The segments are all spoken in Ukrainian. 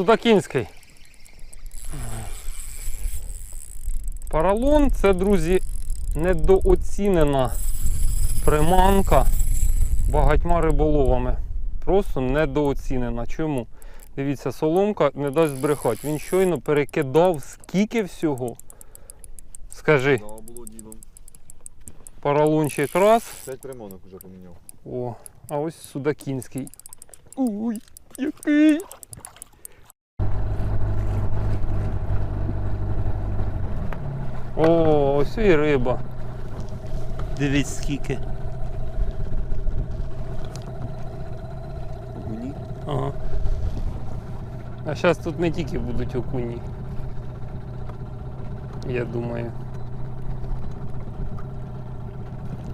Судакінський. Паралон це, друзі, недооцінена приманка багатьма риболовами. Просто недооцінена. Чому? Дивіться, соломка не дасть збрехати. Він щойно перекидав скільки всього. Скажи, паралончик раз. П'ять приманок вже поміняв. О, а ось Судакінський. Уй, який. О, ось і риба. Дивіться скільки. Огуні? Ага. А зараз тут не тільки будуть окуні. Я думаю.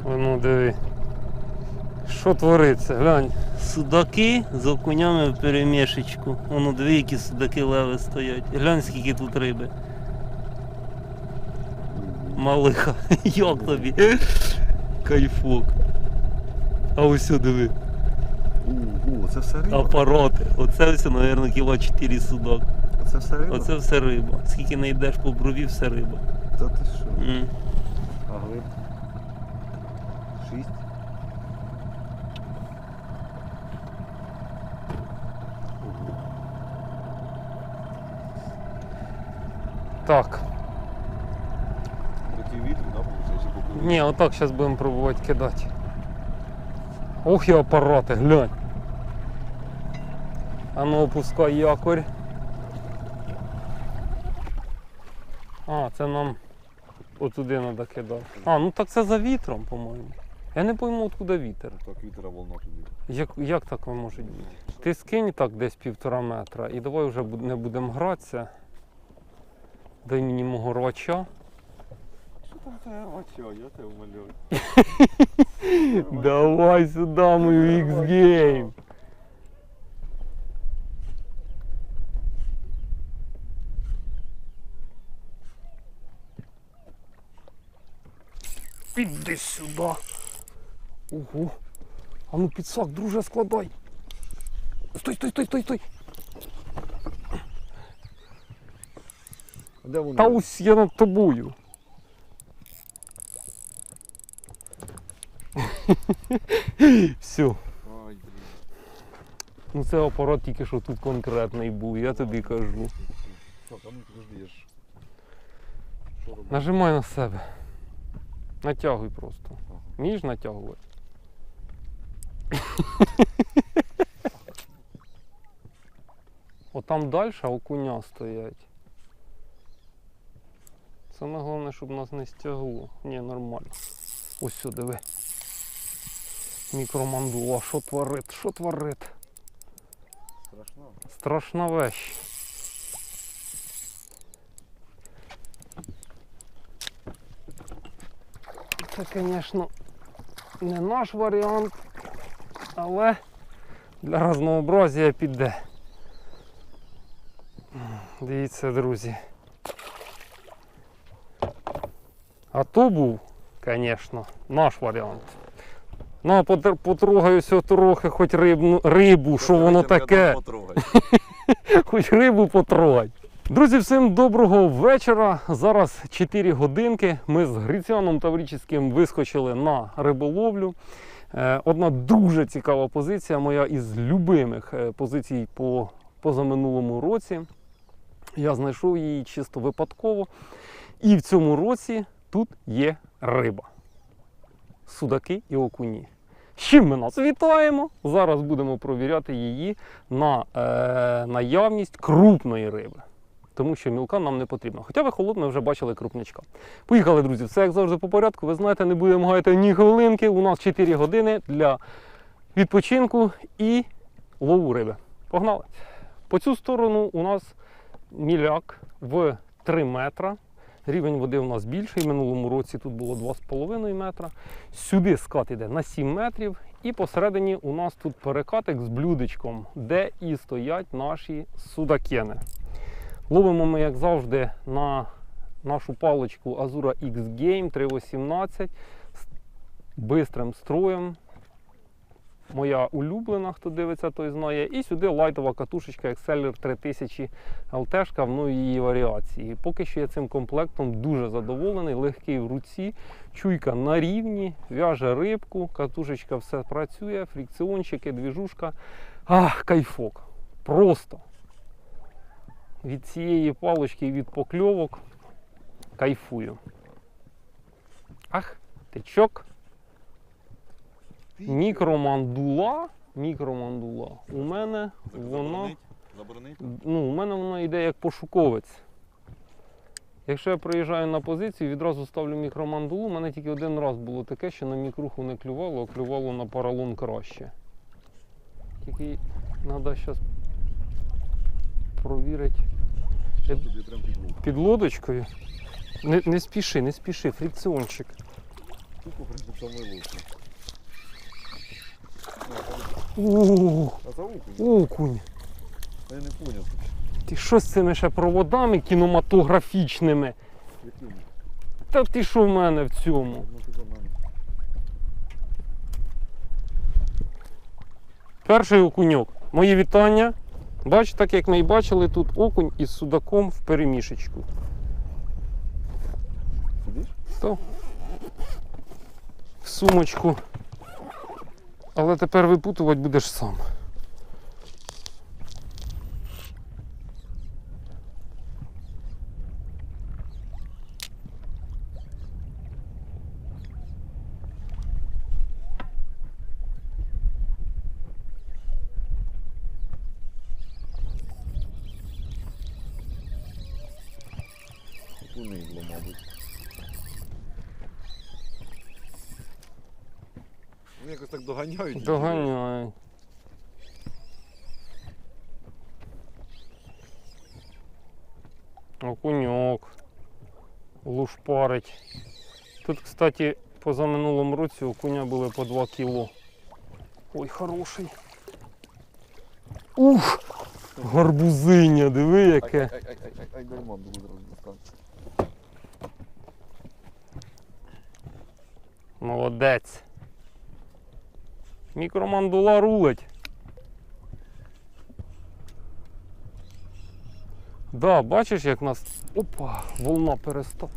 Воно диви. Що твориться? Глянь. Судаки з окунями в перемішечку. Воно диви, які судаки леви стоять. Глянь, скільки тут риби. Малиха. Як тобі? Кайфок. А ось сюди диви. О, це все риба? Апарати. Оце все, мабуть, кіло 4 судак. Оце все риба? Оце все риба. Скільки не йдеш по брові, все риба. Та ти що? М. А глиб? Шість? Так. Поки Ні, отак зараз будемо пробувати кидати. Ох і апарати, глянь. А ну опускай якорь. А, це нам отуди треба кидати. А, ну так це за вітром, по-моєму. Я не пойму, откуда вітер. Так вітера волна туди. Як, як так може бути? Ти скинь так десь півтора метра і давай вже не будемо гратися. Дай мені мого рвача. Я. Давай сюда мою X-Game. Піди сюди. Ого. А ну підсак, друже, складай. Стой, стой, стой, стой, стой. Де? Та ось я над тобою. Все. Ну це апарат тільки що тут конкретний був, я тобі кажу. Нажимай на себе. Натягуй просто. Вмієш натягувати? Отам далі окуня стоять. Саме головне, щоб нас не стягло. Ні, нормально. Ось сюди диви. Мікромандула, що творить? Що творить? Страшно. Страшна вещь. Це, звісно, не наш варіант, але для разнообразія піде. Дивіться, друзі. А то був, звісно, наш варіант. Ну, потр- потрогаюся трохи, хоч рибну, рибу, що воно таке. Хоч рибу потрогать. Друзі, всім доброго вечора. Зараз 4 годинки. Ми з Грицяном Таврическим вискочили на риболовлю. Е, Одна дуже цікава позиція, моя із любимих е, позицій по позаминулому році. Я знайшов її чисто випадково. І в цьому році тут є риба. Судаки і окуні. Чим ми нас вітаємо? Зараз будемо провіряти її на е, наявність крупної риби. Тому що мілка нам не потрібно. Хоча ви холод ми вже бачили крупнячка. Поїхали, друзі. Все як завжди по порядку. Ви знаєте, не будемо гаяти ні хвилинки. У нас 4 години для відпочинку і лову риби. Погнали! По цю сторону у нас міляк в 3 метра. Рівень води у нас більший. В минулому році тут було 2,5 метра. Сюди скат іде на 7 метрів. І посередині у нас тут перекатик з блюдечком, де і стоять наші судакени. Ловимо ми, як завжди, на нашу паличку Azura X Game 318 з бистрим строєм. Моя улюблена, хто дивиться, той знає. І сюди лайтова катушечка Exceller 3000 LT в ну, її варіації. Поки що я цим комплектом дуже задоволений, легкий в руці, чуйка на рівні, в'яже рибку, катушечка все працює, фрикціончики, двіжушка. Ах, кайфок. Просто від цієї палочки від покльовок кайфую. Ах, тичок. Мікромандула. Мікромандула. У мене вона. Ну, у мене воно йде як пошуковець. Якщо я приїжджаю на позицію, відразу ставлю мікромандулу. У мене тільки один раз було таке, що на мікруху не клювало, а клювало на поролон краще. Тільки треба зараз провірити прям під під лодочкою. Не, не спіши, не спіши, фрикціончик. Тупо прям під самою лодкою. Ууу, А це окунь? окунь. Я не поняв. Ти що з цими ще проводами кінематографічними? Яким? Та ти що в мене в цьому? Ну ти за мене. Перший окуньок. Мої вітання. Бач, так як ми і бачили, тут окунь із судаком в перемішечку. Сидиш? То в сумочку. Але тепер випутувати будеш сам. Окуни було, мабуть. Доганяють. Доганяй. Окуньок. Лушпарить. Тут, кстати, позаминулому році окуня були по 2 кіло. Ой, хороший. Ух! Гарбузиня, диви яке. ай, ай, ай, ай, ай, мам, буду достану. Молодець. Мікромандула рулить. Да, бачиш, як нас. Опа, волна перестала.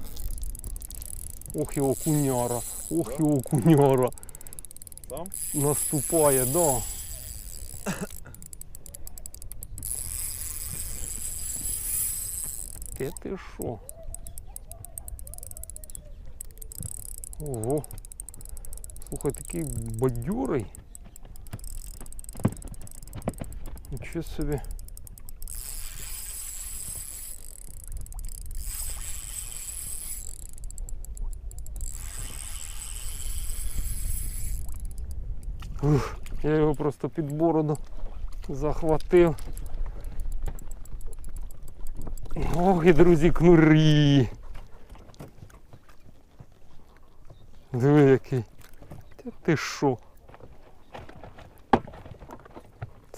Ох і окуняра. Ох і окуняра. Сам? Наступає, да. Ти ти що? Ого. Слухай, такий бадьорий. Нічого собі. Ух, я його просто під бороду захватив. Ох, і друзі, кнурі. Диви який. Та ти що?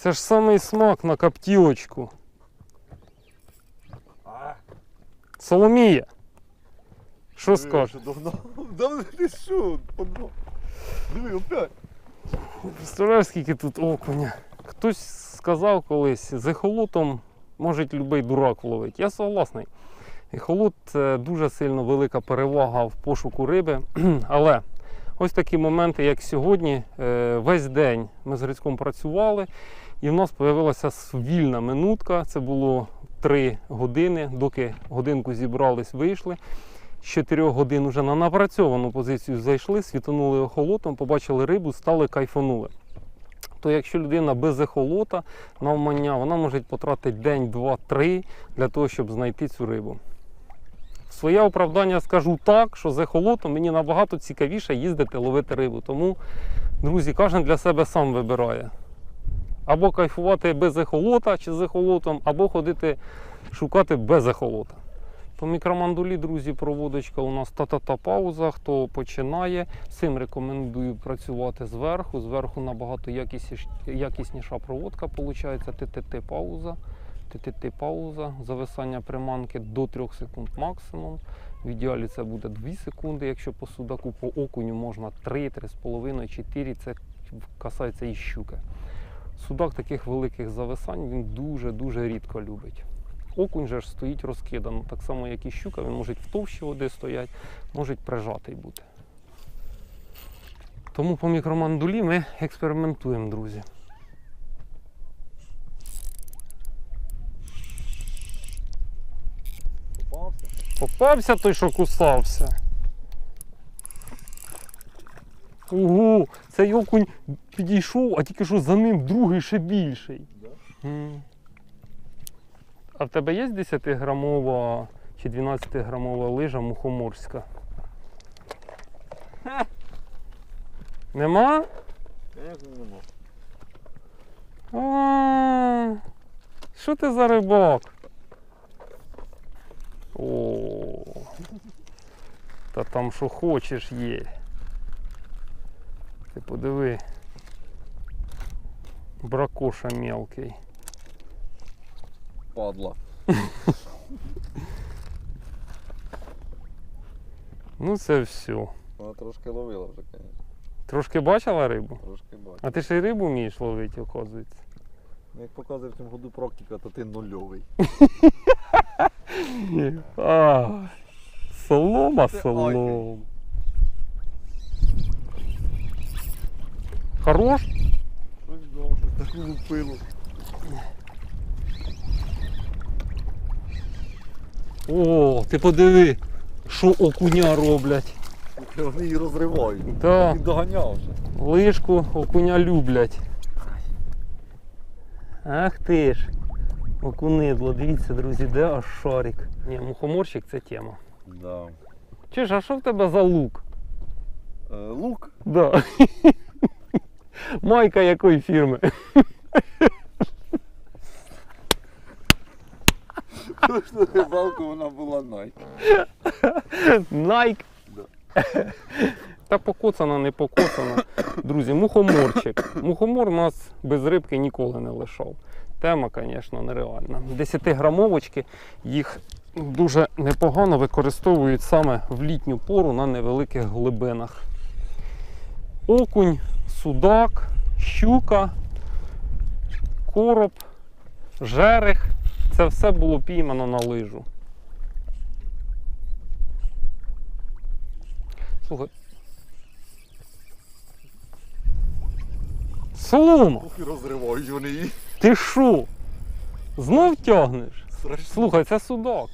Це ж самий смак на коптілочку. Соломія. Що скажеш? що догнав. Да ти що? Диви, опять. Представляєш, скільки тут окуня. Хтось сказав колись, з ехолотом може будь-який дурак ловить. Я согласний. Ехолот це дуже сильно велика перевага в пошуку риби. Але ось такі моменти, як сьогодні, е, весь день ми з Грицьком працювали, і в нас з'явилася вільна минутка. Це було 3 години, доки годинку зібрались, вийшли. З 4 годин вже на напрацьовану позицію зайшли, світанули охолотом, побачили рибу, стали кайфанули. То якщо людина без ехолота навмання, вона може потратити день, два, три для того, щоб знайти цю рибу. Своє оправдання скажу так, що з ехолотом мені набагато цікавіше їздити ловити рибу. Тому, друзі, кожен для себе сам вибирає. Або кайфувати без ехолота чи з ехолотом, або ходити шукати без ехолота. По мікромандулі, друзі, проводочка у нас та-та-та пауза. Хто починає, цим рекомендую працювати зверху. Зверху набагато якісніша проводка виходить. ТТТ пауза. ТТТ пауза, зависання приманки до 3 секунд максимум. В ідеалі це буде 2 секунди. Якщо по судаку по окуню можна 3, 3,5, 4. Це касається і щуки. Судак таких великих зависань він дуже-дуже рідко любить. Окунь же ж стоїть розкидано, так само, як і щука, він може в товщі води стоять, може прижатий бути. Тому по мікромандулі ми експериментуємо, друзі. Попався. Попався той, що кусався. Ого, цей окунь підійшов, а тільки що за ним другий ще більший. Да? А в тебе є 10-грамова чи 12-грамова лижа мухоморська? Нема? Звісно, нема. А, Що ти за рибак? О, та там що хочеш є. Ти подиви. Бракоша мелкий. Падла. Ну це все. Вона трошки ловила вже, звісно. Трошки бачила рибу? Трошки бачу. А ти ще й рибу вмієш ловити, оказується. Ну, Як показує в цьому году практика, то ти нульовий. А, солома, солома. Хорош? Щось да, таку лупило. О, ти подиви, що окуня роблять. Вони її розривають. Да. Він доганяв вже. Лишку окуня люблять. Ах ти ж. Окунидло, дивіться, друзі, де аж шарик. Ні, мухоморщик це тема. Да. Чи ж, а що в тебе за лук? Е, лук. Да. Майка якої фірми? Точно рибалку вона була. Найк. Да. Та покоцана, не покоцана. Друзі, мухоморчик. Мухомор нас без рибки ніколи не лишав. Тема, звісно, нереальна. 10-грамовочки їх дуже непогано використовують саме в літню пору на невеликих глибинах. Окунь, судак, щука, короб, жерех. Це все було піймано на лижу. Слухай. Солома, розривають вони її. ти що? Знов тягнеш? Страшно. Слухай, це судак.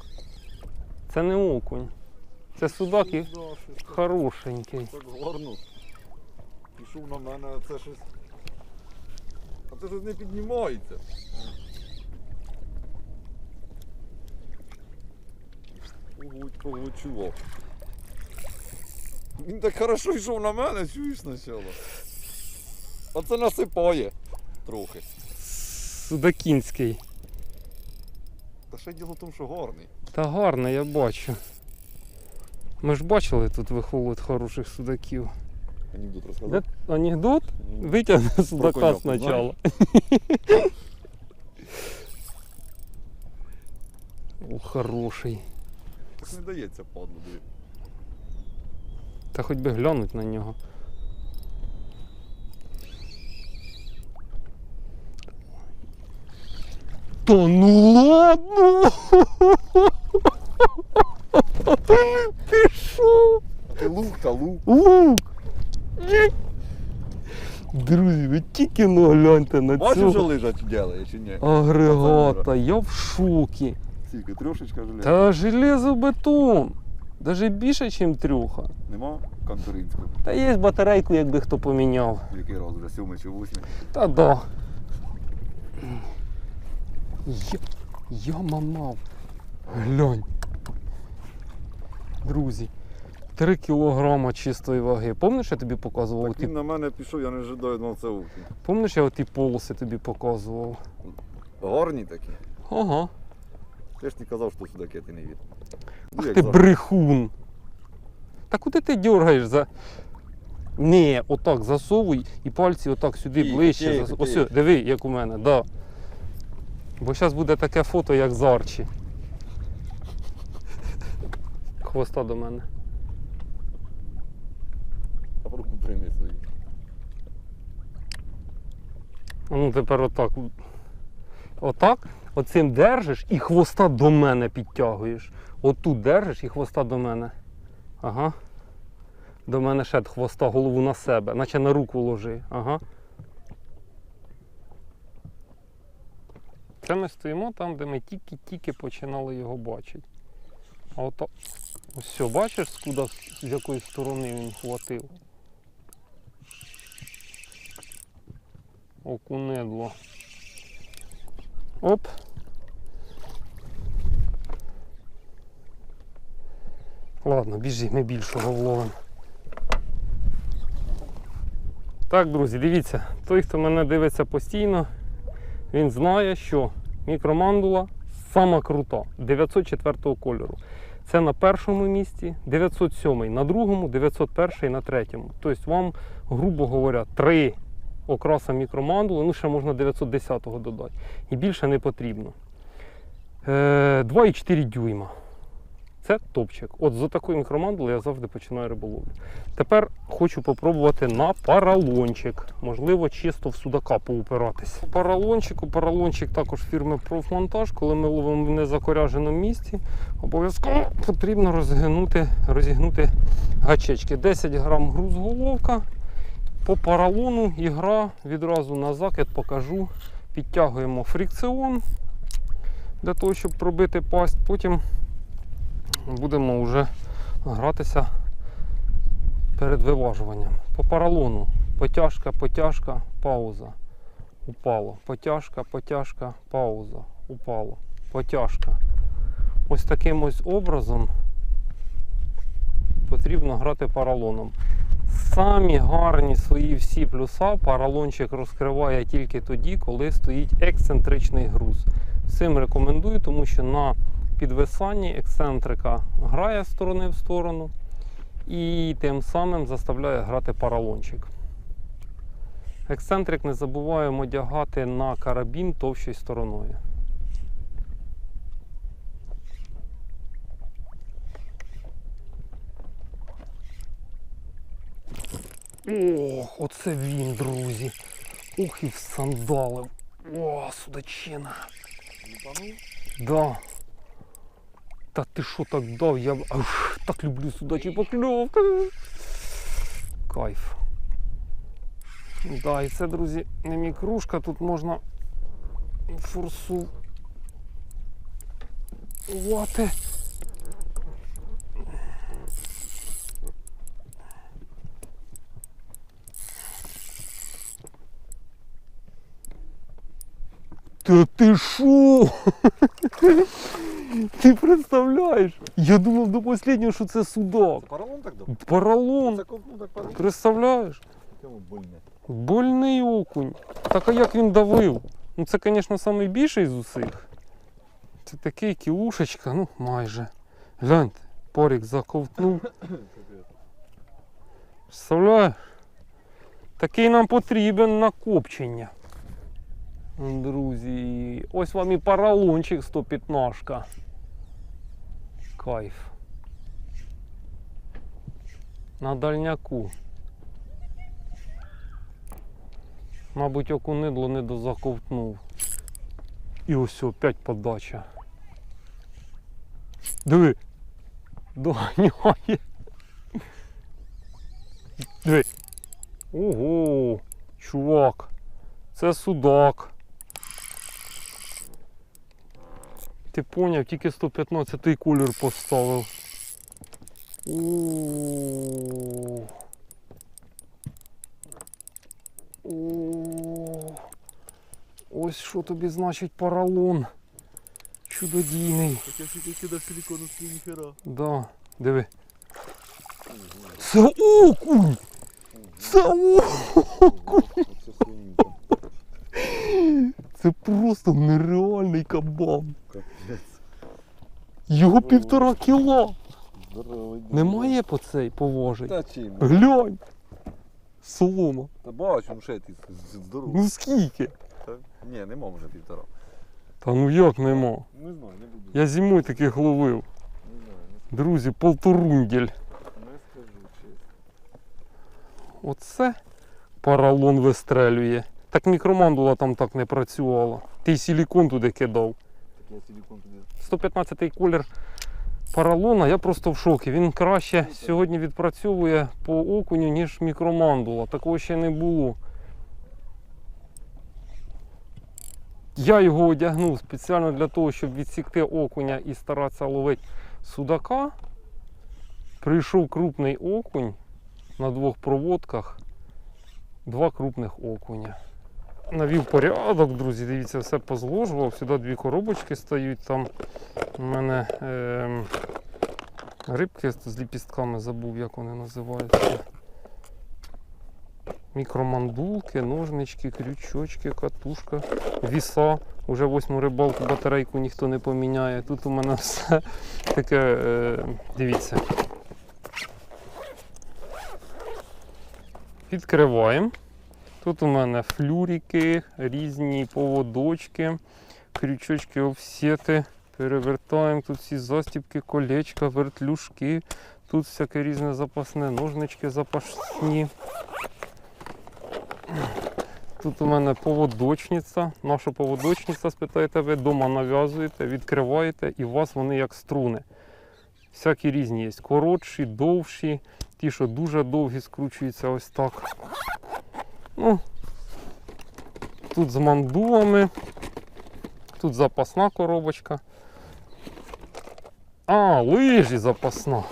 Це не окунь. Це судак і хорошенький. Так гарно. Пішов на мене, а це щось. А це щось не піднімається. Ого, чувак. Він так хорошо йшов на мене, чуєш спочатку. А це насипає трохи. Судакінський. Та ще діло в тому, що гарний. Та гарно, я бачу. Ми ж бачили тут виховують хороших судаків. Анекдот Де розказав. анекдот? Ну, Витягни судака спочатку. О, хороший. Так не дається падло, диви. Та хоч би глянуть на нього. Та ну ладно! Ти лук та лук. Лук! Друзі, ви тільки нагляньте на Бачиш, що цього лижа ділає чи ні? агрегата, я в шокі. Тільки трьошечка железа. Та железобетон. Даже більше, ніж трьоха. Нема контуринського. Та є батарейку, якби хто поміняв. Який раз вже сьомий чи восьмий. Та да. Я, я мамав. Глянь. Друзі. 3 кілограма чистої ваги. Помниш, я тобі показував? Так Ті, він на мене пішов, я не ожидаю, ну це окунь. помниш, я оті полоси тобі показував? Гарні такі. Ага. Ти ж не казав, що судаки ти не від. Ну, Ах як ти завжди. брехун. Та куди ти дергаєш за. Ні, отак засовуй і пальці отак сюди Тихо, ближче. тихо, засу- Ось, диви, як у мене, да. Бо зараз буде таке фото, як з Арчі. Хвоста до мене. Руку. А ну тепер отак. Отак. Оцим держиш і хвоста до мене підтягуєш. Отут держиш і хвоста до мене. Ага. До мене ще хвоста, голову на себе, наче на руку ложи. Ага. Це ми стоїмо там, де ми тільки-тільки починали його бачити. А ото. Ось бачиш, скуда, з якої сторони він хватив. Окунедло. Оп. Ладно, біжи, ми більшого вловимо. Так, друзі, дивіться, той, хто мене дивиться постійно, він знає, що мікромандула сама крута, 904 кольору. Це на першому місці, 907 на другому, 901 на третьому. Тобто вам, грубо говоря, три окраса мікромандули, ну ще можна 910-го додати. І більше не потрібно. Е, 2,4 дюйма. Це топчик. От за такої мікромандули я завжди починаю риболовлю. Тепер хочу попробувати на паралончик. Можливо, чисто в судака поупиратись. По Паралончику, паралончик також фірми Профмонтаж. Коли ми ловимо в незакоряженому місці, обов'язково потрібно розігнути, розігнути гачечки. 10 грам груз головка. По паралону ігра відразу на закид покажу. Підтягуємо фрикціон для того, щоб пробити пасть. Потім будемо вже гратися перед виважуванням. По паралону. Потяжка, потяжка, пауза. Упало. Потяжка, потяжка, пауза. Упало. Потяжка. Ось таким ось образом потрібно грати паралоном. Самі гарні свої всі плюса паралончик розкриває тільки тоді, коли стоїть ексцентричний груз. Цим рекомендую, тому що на підвисанні ексцентрика грає з сторони в сторону і тим самим заставляє грати паралончик. Ексцентрик не забуваємо одягати на карабін товщою стороною. Ох, оце він, друзі. Ух і всандалив. О, судачина. Да. Та ти що так дав? Я ах, так люблю судачі покльовки. Кайф. Да, і це, друзі, не мікрушка, тут можна форсувати. Та ти що? Ти представляєш? Я думав до останнього, що це судак. Це паралон так дав? Поролон. Так? Представляєш? Больний окунь. Так а як він давив? Ну це, звісно, найбільший з усіх. Це такий кілушечка, ну майже. Гляньте, порік заковтнув. Представляєш? Такий нам потрібен на копчення. Друзі, ось вам і паралончик 115. Кайф. На дальняку. Мабуть, окунидло не дозаковтнув. І ось опять подача. Диви. Доганяє. Диви. Ого, чувак. Це судак. Ти поняв, тільки 115 колір поставив. О. О. Ось що тобі значить поролон. Чудодійний. Так я тільки до силикону свій ніхера. Да, диви. Це окунь! Це окунь! Це просто нереальний кабан. Капець. Його півтора кіла. Здоровий. Немає по цей поважить. Та чим? Глянь. Солома. Та бачу, ну ще ти здоровий. Ну скільки? Та, ні, нема вже півтора. Та ну як нема. Не знаю, не буду. Я зимою таких ловив. Не знаю, Друзі, полторунділь. не, скажу чесно. Оце поролон вистрелює. Так мікромандула там так не працювала. Ти й силікон туди кидав. Так я силікон туди. 115 колір паралона, я просто в шокі. Він краще сьогодні відпрацьовує по окуню, ніж мікромандула. Такого ще не було. Я його одягнув спеціально для того, щоб відсікти окуня і старатися ловити судака. Прийшов крупний окунь на двох проводках. Два крупних окуня. Навів порядок, друзі. Дивіться, все позложував. Сюди дві коробочки стають. Там у мене ем, рибки з ліпістками забув, як вони називаються. Мікромандулки, ножнички, крючочки, катушка, віса. Уже восьму рибалку батарейку ніхто не поміняє. Тут у мене все таке, е, дивіться. Відкриваємо. Тут у мене флюрики, різні поводочки, крючочки, офсети. Перевертаємо тут всі застібки, колечка, вертлюжки. Тут всяке різне запасне, ножнички запасні. Тут у мене поводочниця. Наша поводочниця, спитаєте ви, вдома нав'язуєте, відкриваєте і у вас вони як струни. Всякі різні є. Коротші, довші, ті, що дуже довгі, скручуються ось так. Ну, тут з мандулами, тут запасна коробочка. А, лижі запасна.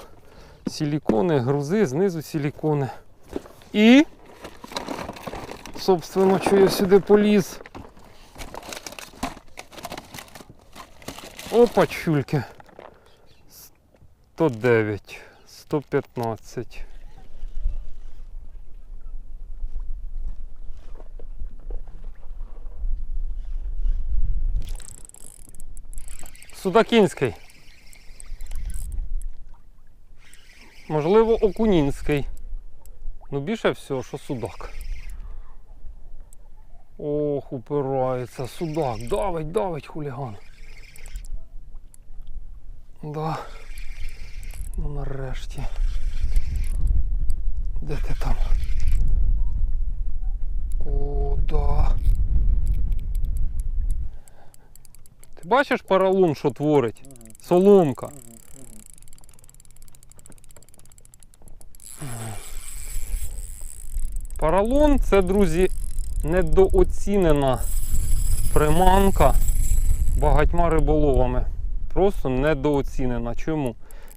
Силікони, грузи, знизу силікони. І, собственно, що я сюди поліз. Опа, чульки. 109, 115. Судакінський. Можливо, Окунінський. Ну більше всього, що судак. Ох, упирається судак. Давить, давить хуліган. Да. Ну нарешті. Де ти там? О, да. Ти бачиш паралун, що творить? Соломка. Паралон це, друзі, недооцінена приманка багатьма риболовами. Просто недооцінена. Чому?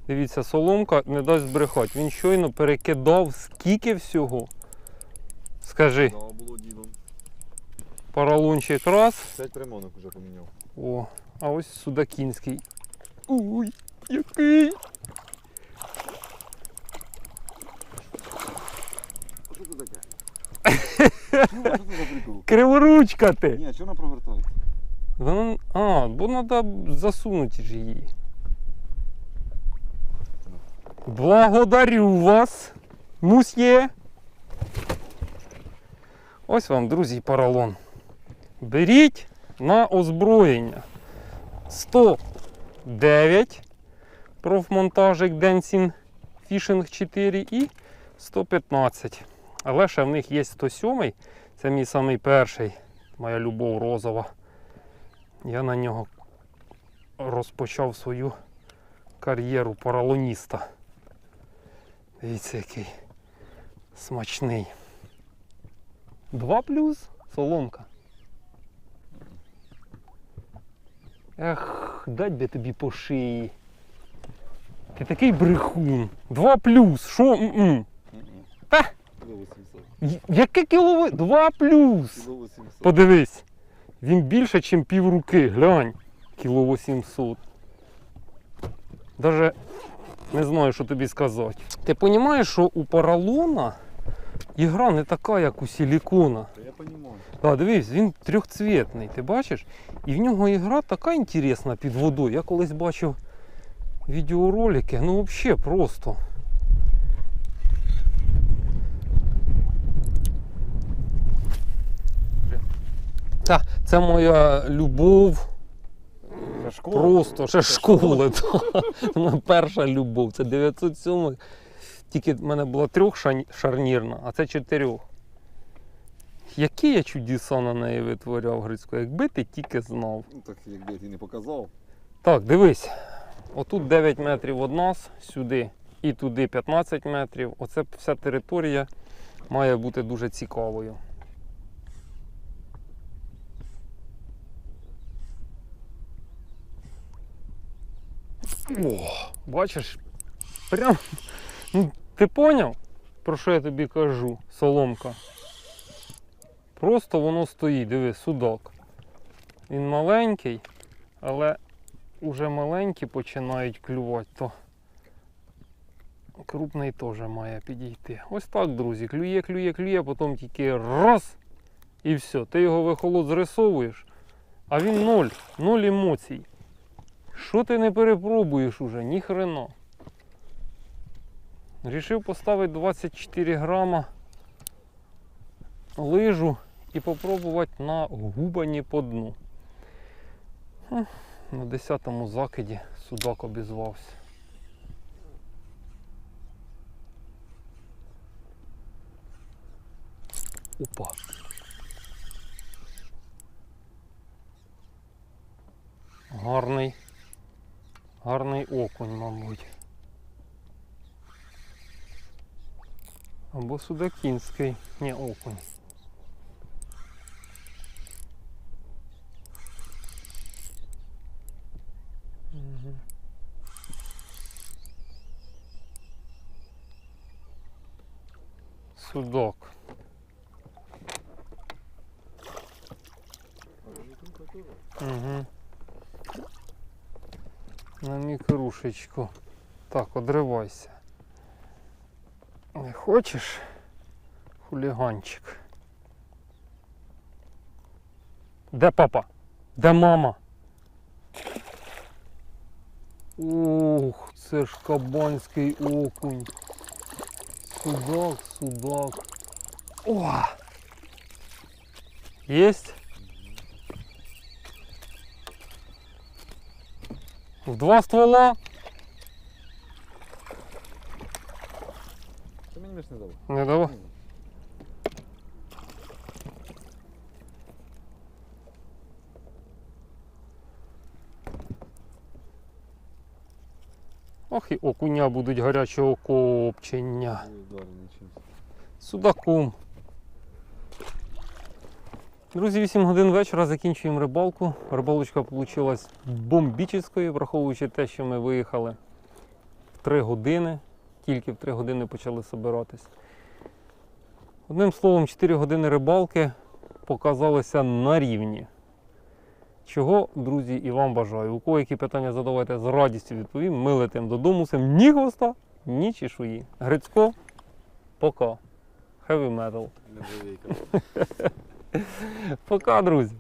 Дивіться, соломка не дасть збрехати. Він щойно перекидав скільки всього. Скажи, Паралончик раз. П'ять приманок вже поміняв. О, а ось Судакінський. Уй, який! Що це таке? Чого? Криворучка ти! Ні, що вона провертає? Вона- А, бо треба засунути ж її. Благодарю вас, мусьє. Ось вам, друзі, поролон. Беріть на озброєння. 109 профмонтажик Dancing Fishing 4 і 115. Але ще в них є 107. Це мій самий перший. Моя любов розова. Я на нього розпочав свою кар'єру паралоніста. Дивіться, який смачний. Два плюс соломка. Ех, дать би тобі по шиї. Ти такий брехун. Два плюс. Що? Та, Кіло 800. й- яке кіло? Два плюс. Подивись, він більше, ніж пів руки. Глянь. Кіло 800. Даже не знаю, що тобі сказати. Ти розумієш, що у поролона ігра не така, як у силікона. Та я розумію. Так, дивись, він трьохцвітний, ти бачиш? І в нього ігра така інтересна під водою. Я колись бачив відеоролики, ну взагалі просто. Так, це моя любов. Це школа? Просто ще школи. та. Моя перша любов. Це 907. Тільки в мене була трьох шарнірна, а це чотирьох. Які я чудеса на неї витворяв, Грицько, якби ти тільки знав. Ну так якби я тобі не показав. Так, дивись. Отут 9 метрів від нас, сюди і туди 15 метрів. Оце вся територія має бути дуже цікавою. О, бачиш, прям. Ну, ти поняв, про що я тобі кажу, соломка? Просто воно стоїть, диви, судак. Він маленький, але уже маленькі починають клювати, то крупний теж має підійти. Ось так, друзі, клює, клює, клює, потім тільки раз і все. Ти його вихолод зрисовуєш, а він ноль, ноль емоцій. Що ти не перепробуєш уже? Ні хрена. Рішив поставити 24 грама лижу і попробувати на губані по дну. На 10-му закиді судак обізвався. Опа. Гарний. Гарний окунь, мабуть. Або судакінський. Ні, окунь. Судок. Угу. На мікрушечку. Так, одривайся. Хочеш? Хуліганчик. Де папа? Де мама? Ух, це ж кабанський окунь. Судак, судак. О! Єсть? В два ствола? Мені ж не дав. Не давай. Ох і окуня будуть гарячого копчення. Судаком. Друзі, 8 годин вечора закінчуємо рибалку. Рибалочка вийшла бомбічною, враховуючи те, що ми виїхали в 3 години. Тільки в 3 години почали збиратись. Одним словом, 4 години рибалки показалися на рівні. Чого, друзі, і вам бажаю. У кого які питання задавайте з радістю відповім. Ми летимо додому, сим ні хвоста, ні чешуї. Грицько, пока. Heavy metal. Пока, друзі.